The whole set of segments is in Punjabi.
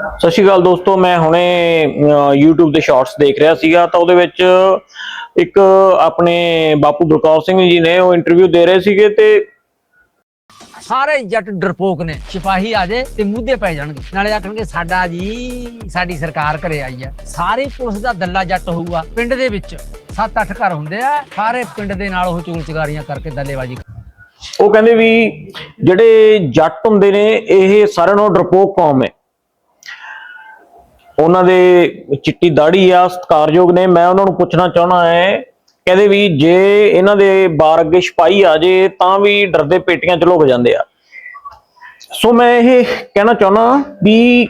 ਸਤਿ ਸ਼੍ਰੀ ਅਕਾਲ ਦੋਸਤੋ ਮੈਂ ਹੁਣੇ YouTube ਦੇ ਸ਼ਾਰਟਸ ਦੇਖ ਰਿਹਾ ਸੀਗਾ ਤਾਂ ਉਹਦੇ ਵਿੱਚ ਇੱਕ ਆਪਣੇ ਬਾਪੂ ਬਲਕੌਰ ਸਿੰਘ ਜੀ ਨੇ ਉਹ ਇੰਟਰਵਿਊ ਦੇ ਰਹੇ ਸੀਗੇ ਤੇ ਸਾਰੇ ਜੱਟ ਡਰਪੋਕ ਨੇ ਸਿਪਾਹੀ ਆ ਜੇ ਤੇ ਮੁੱਦੇ ਪੈ ਜਾਣਗੇ। ਨਾਲੇ ਆਖਣਗੇ ਸਾਡਾ ਜੀ ਸਾਡੀ ਸਰਕਾਰ ਘਰੇ ਆਈ ਆ। ਸਾਰੇ ਪੁਲਿਸ ਦਾ ਦੱਲਾ ਜੱਟ ਹੋਊਗਾ। ਪਿੰਡ ਦੇ ਵਿੱਚ 7-8 ਘਰ ਹੁੰਦੇ ਆ ਸਾਰੇ ਪਿੰਡ ਦੇ ਨਾਲ ਉਹ ਚੂਲ ਚਗਾਰੀਆਂ ਕਰਕੇ ਦੱਲੇਬਾਜੀ ਉਹ ਕਹਿੰਦੇ ਵੀ ਜਿਹੜੇ ਜੱਟ ਹੁੰਦੇ ਨੇ ਇਹ ਸਾਰਿਆਂ ਨਾਲੋਂ ਡਰਪੋਕ ਕੌਮ ਹੈ। ਉਹਨਾਂ ਦੇ ਚਿੱਟੀ ਦਾੜੀ ਆ ਸਤਿਕਾਰਯੋਗ ਨੇ। ਮੈਂ ਉਹਨਾਂ ਨੂੰ ਪੁੱਛਣਾ ਚਾਹਣਾ ਹੈ ਕਹਿੰਦੇ ਵੀ ਜੇ ਇਹਨਾਂ ਦੇ ਬਾਰ ਅੱਗੇ ਸਿਪਾਹੀ ਆ ਜੇ ਤਾਂ ਵੀ ਡਰਦੇ ਪੇਟੀਆਂ ਚ ਲੁਕ ਜਾਂਦੇ ਆ। ਸੋ ਮੈਂ ਇਹ ਕਹਿਣਾ ਚਾਹਣਾ ਵੀ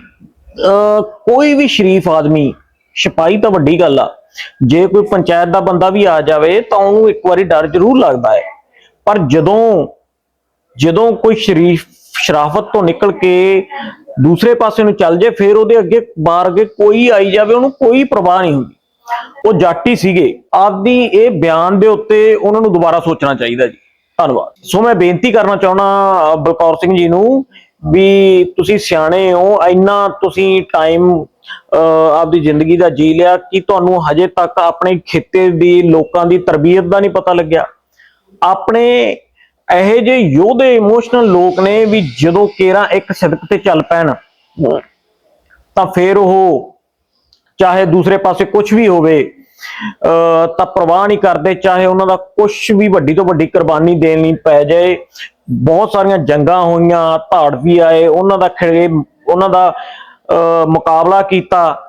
ਅਹ, ਕੋਈ ਵੀ ਸ਼ਰੀਫ ਆਦਮੀ ਸਿਪਾਹੀ ਤਾਂ ਵੱਡੀ ਗੱਲ ਆ। ਜੇ ਕੋਈ ਪੰਚਾਇਤ ਦਾ ਬੰਦਾ ਵੀ ਆ ਜਾਵੇ ਤਾਂ ਉਹਨੂੰ ਇੱਕ ਵਾਰੀ ਡਰ ਜ਼ਰੂਰ ਲੱਗਦਾ ਹੈ। ਪਰ ਜਦੋਂ ਜਦੋਂ ਕੋਈ ਸ਼ਰੀਫ ਸ਼ਰਾਫਤ ਤੋਂ ਨਿਕਲ ਕੇ ਦੂਸਰੇ ਪਾਸੇ ਨੂੰ ਚੱਲ ਜੇ, ਫਿਰ ਉਹਦੇ ਅੱਗੇ ਬਾਹਰ ਅੱਗੇ ਕੋਈ ਆਈ ਜਾਵੇ, ਉਹਨੂੰ ਕੋਈ ਪਰਵਾਹ ਨਹੀਂ ਹੁੰਦੀ। ਉਹ ਜਾਟੀ ਸੀਗੇ। ਆਪਦੀ ਇਹ ਬਿਆਨ ਦੇ ਉੱਤੇ ਉਹਨਾਂ ਨੂੰ ਦੁਬਾਰਾ ਸੋਚਣਾ ਚਾਹੀਦਾ ਜੀ। ਧੰਨਵਾਦ। ਸੋ ਮੈਂ ਬੇਨਤੀ ਕਰਨਾ ਚਾਹਣਾ ਬਲਕੌਰ ਸਿੰਘ ਜੀ ਨੂੰ ਵੀ ਤੁਸੀਂ ਸਿਆਣੇ ਹੋ, ਇੰਨਾ ਤੁਸੀਂ ਟਾਈਮ ਆਪਦੀ ਜ਼ਿੰਦਗੀ ਦਾ ਜੀ ਲਿਆ ਕਿ ਤੁਹਾਨੂੰ ਹਜੇ ਤੱਕ ਆਪਣੇ ਖੇਤੇ ਦੀ, ਲੋਕਾਂ ਦੀ ਤਰਬੀਅਤ ਦਾ ਨਹੀਂ ਪਤਾ ਲੱਗਿਆ। ਆਪਣੇ ਇਹੋ ਜਿਹੇ ਯੋਧੇ ਇਮੋਸ਼ਨਲ ਲੋਕ ਨੇ ਵੀ ਜਦੋਂ ਕੇਰਾ ਇੱਕ ਸਿਦਕ ਤੇ ਚੱਲ ਪੈਣ, ਤਾਂ ਫਿਰ ਉਹ ਚਾਹੇ ਦੂਸਰੇ ਪਾਸੇ ਕੁਝ ਵੀ ਹੋਵੇ, ਅਹ, ਤਾਂ ਪਰਵਾਹ ਨਹੀਂ ਕਰਦੇ, ਚਾਹੇ ਉਹਨਾਂ ਦਾ ਕੁਝ ਵੀ ਵੱਡੀ ਤੋਂ ਵੱਡੀ ਕੁਰਬਾਨੀ ਦੇਣੀ ਪੈ ਜਾਏ। ਬਹੁਤ ਸਾਰੀਆਂ ਜੰਗਾਂ ਹੋਈਆਂ, ਧਾੜ ਵੀ ਆਏ, ਉਹਨਾਂ ਦਾ ਖਿੜੇ ਉਹਨਾਂ ਦਾ, ਅਹ, ਮੁਕਾਬਲਾ ਕੀਤਾ।